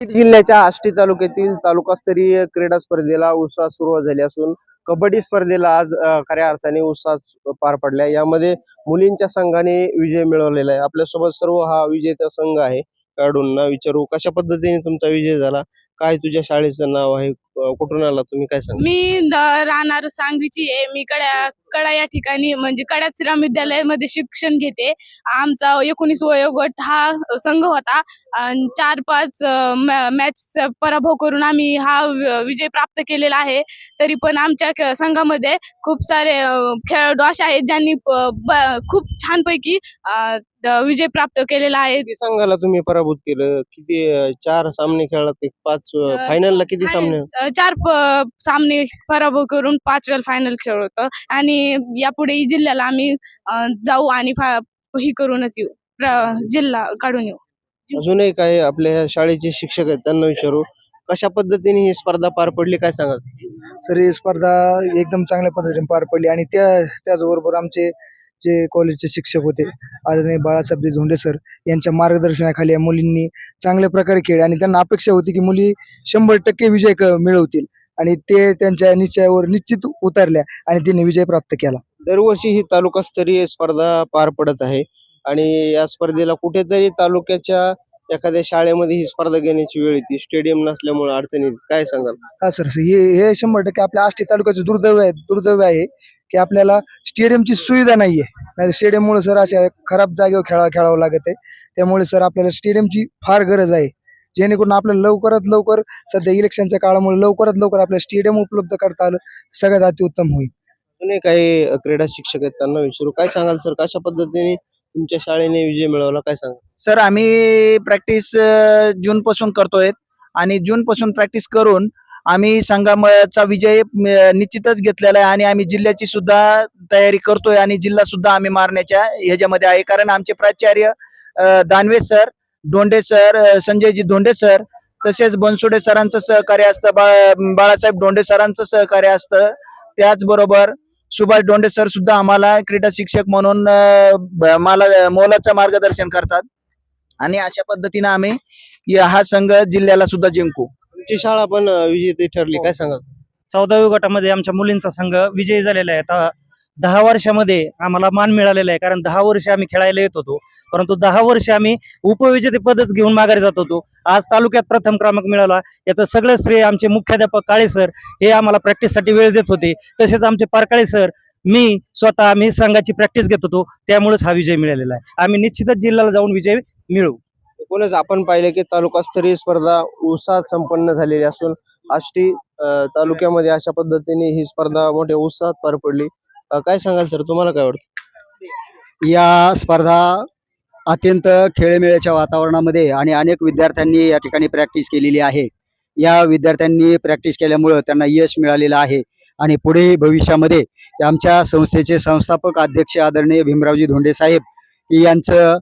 बीड जिल्ह्याच्या आष्टी तालुक्यातील तालुकास्तरीय क्रीडा स्पर्धेला उत्साह सुरुवात झाली असून कबड्डी स्पर्धेला आज खऱ्या अर्थाने उत्साह पार पडल्या. यामध्ये मुलींच्या संघाने विजय मिळवलेला आहे. आपल्यासोबत सर्व हा विजेता संघ आहे. खेळाडूंना विचारू कशा पद्धतीने तुमचा विजय झाला? काय तुझ्या शाळेचं नाव आहे? कुठून आला? तुम्ही काय सांगा मी द- राहणार सांगवीची आहे. मी कड्या कडा या ठिकाणी म्हणजे कडा श्रीराम विद्यालयामध्ये शिक्षण घेते. आमचा एकोणीस वयोगट हा संघ होता. आणि चार पाच मॅच पराभव करून आम्ही हा वि- विजय प्राप्त केलेला आहे. तरी पण आमच्या क- संघामध्ये खूप सारे अ, खेळाडू असे आहेत ज्यांनी प- ब- खूप छानपैकी अ, विजय प्राप्त केलेला आहे. किती संघाला तुम्ही पराभूत केलं? किती अ, चार सामने खेळलात एक पाच अ, फायनलला किती सामने? अ, चार प- सामने पराभव करून पाच वेळा फायनल खेळ होतं. आणि यापुढे जिल्ह्याला आम्ही अ, जाऊ आणि फा- ही करूनच येऊ. प्र- जिल्हा काढून येऊ. अजूनही काय आपल्या ह्या शाळेचे शिक्षक आहेत त्यांना विचारू. कशा पद्धतीने ही स्पर्धा पार पडली काय सांगा सर ही स्पर्धा एकदम चांगल्या पद्धतीने पार पडली. आणि त्या त्याचबरोबर आमचे जे कॉलेजचे शिक्षक होते आदरणीय बाळासाहेब झोंडे सर यांच्या मार्गदर्शनाखाली या मुलींनी चांगल्या प्रकारे खेळ आणि त्यांना अपेक्षा होती की मुली शंभर टक्के विजय मिळवतील. आणि ते त्यांच्या निश्चयावर निश्चित उतरल्या आणि त्यांनी विजय प्राप्त केला. दरवर्षी ही तालुकास्तरीय स्पर्धा पार पडत आहे. आणि या स्पर्धेला कुठेतरी तालुक्याच्या एखाद्या शाळेमध्ये ही स्पर्धा घेण्याची वेळ येते स्टेडियम नसल्यामुळे अडचणी. काय सांगाल? हा सर हे हे शंभर टक्के आपल्या आष्टी तालुक्याचं दुर्दैव आहे दुर्दैव आहे की आपल्याला स्टेडियमची सुविधा नाहीये. नाही स्टेडियममुळे सर अशा खराब जागेवर खेळा खेळावं लागत आहे. त्यामुळे सर आपल्याला स्टेडियमची फार गरज आहे. जेणेकरून आपल्याला लवकरात लवकर सध्या इलेक्शनच्या काळामुळे लवकरात लवकर आपल्याला स्टेडियम उपलब्ध करता आलं सगळ्यात अतिउत्तम होईल. अजूनही काही क्रीडा शिक्षक आहेत त्यांना विचारू. काय सांगाल सर कशा पद्धतीने तुमच्या शाळेने विजय मिळवला काय सांगा सर आम्ही प्रॅक्टिस जून पासून करतोय आणि जून पासून प्रॅक्टिस करून आम्ही संघाचा विजय निश्चितच घेतलेला आहे आणि आम्ही जिल्ह्याची सुद्धा तयारी करतोय आणि जिल्हा सुद्धा आम्ही मारण्याच्या ह्याच्यामध्ये आहे. कारण आमचे प्राचार्य Danve sir Dhonde sir Sanjayji Dhonde sir तसेच बनसोडे सरांचं सहकार्य असतं बा- बाळासाहेब धोंडे सरांचं सहकार्य असतं. त्याचबरोबर सुभाष धोंडे सर सुद्धा आम्हाला क्रीडा शिक्षक म्हणून मला मोलाचं मार्गदर्शन करतात. आणि अशा पद्धतीने आम्ही हा संघ जिल्ह्याला सुद्धा जिंकू. तुमची शाळा पण विजेती ठरली. काय सांगाल? चौदाव्या गटामध्ये आमच्या मुलींचा संघ विजयी झालेला आहे. आता दहा वर्षामध्ये आम्हाला मान मिळालेला आहे. कारण दहा वर्ष आम्ही खेळायला येत होतो. परंतु दहा वर्ष आम्ही उपविजेते पदच घेऊन माघारी जात होतो. आज तालुक्यात प्रथम क्रमांक मिळाला. याचं सगळं श्रेय आमचे मुख्याध्यापक काळे सर हे आम्हाला प्रॅक्टिससाठी वेळ देत होते. तसेच आमचे पारकाळे सर मी स्वतः आम्ही संघाची प्रॅक्टिस घेत होतो. त्यामुळेच हा विजय मिळालेला आहे. आम्ही निश्चितच जिल्ह्याला जाऊन विजय मिळवू. एकूणच आपण पाहिले की तालुकास्तरीय स्पर्धा उत्साहात संपन्न झालेली असून आष्टी तालुक्यामध्ये अशा पद्धतीने ही स्पर्धा मोठ्या उत्साहात पार पडली. अ, काय सांगाल सर? तुम्हाला काय वाटतं? या स्पर्धा अत्यंत खेळमेळ्याच्या वातावरणामध्ये आणि अनेक विद्यार्थ्यांनी या ठिकाणी प्रॅक्टिस केलेली आहे. या विद्यार्थ्यांनी प्रॅक्टिस केल्यामुळं त्यांना यश मिळालेलं आहे. आणि पुढे भविष्यामध्ये आमच्या संस्थेचे संस्थापक अध्यक्ष आदरणीय भीमरावजी धोंडे साहेब यांचं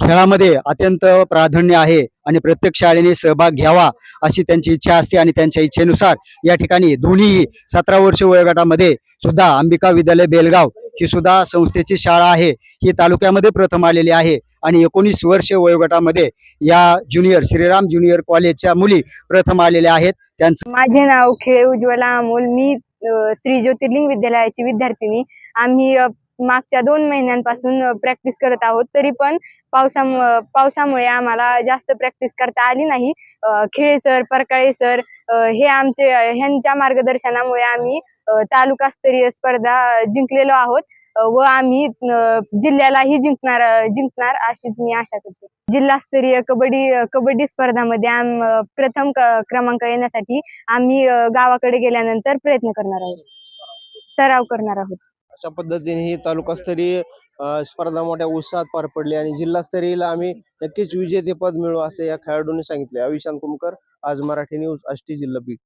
खेळामध्ये अत्यंत प्राधान्य आहे आणि प्रत्येक शाळेने सहभाग घ्यावा अशी त्यांची इच्छा असते आणि त्यांच्या इच्छेनुसार या ठिकाणी दोन्ही सतरा वर्ष वयोगटामध्ये सुद्धा अंबिका विद्यालय बेलगाव ही सुद्धा संस्थेची शाळा आहे. ही तालुक्यामध्ये प्रथम आलेली आहे आणि एकोणीस वर्ष वयोगटामध्ये या ज्युनियर श्रीराम ज्युनियर कॉलेजच्या मुली प्रथम आलेल्या आहेत. त्यांचं माझे नाव खेळे उज्ज्वला अमोल. मी श्री ज्योतिर्लिंग विद्यालयाची विद्यार्थिनी. आम्ही मागच्या दोन महिन्यांपासून प्रॅक्टिस करत आहोत तरी पण पावसामु पावसामुळे आम्हाला जास्त प्रॅक्टिस करता आली नाही. खिळे सर परकाळे सर हे आमचे ह्यांच्या मार्गदर्शनामुळे आम्ही तालुकास्तरीय स्पर्धा जिंकलेलो आहोत. व आम्ही जिल्ह्यालाही जिंकणार जिंकणार अशीच मी आशा करते. जिल्हास्तरीय कबड्डी कबड्डी स्पर्धामध्ये आम प्रथम क्रमांक येण्यासाठी आम्ही गावाकडे गेल्यानंतर प्रयत्न करणार आहोत. सराव करणार आहोत. अशा पद्धतीने ही तालुकास्तरीय स्पर्धा मोठ्या उत्साहात पार पडली आणि जिल्हास्तरीयला आम्ही नक्कीच विजेतेपद मिळू असे या खेळाडूंनी सांगितले. अविशांत कुमकर आज मराठी न्यूज आष्टी जिल्हा बीड.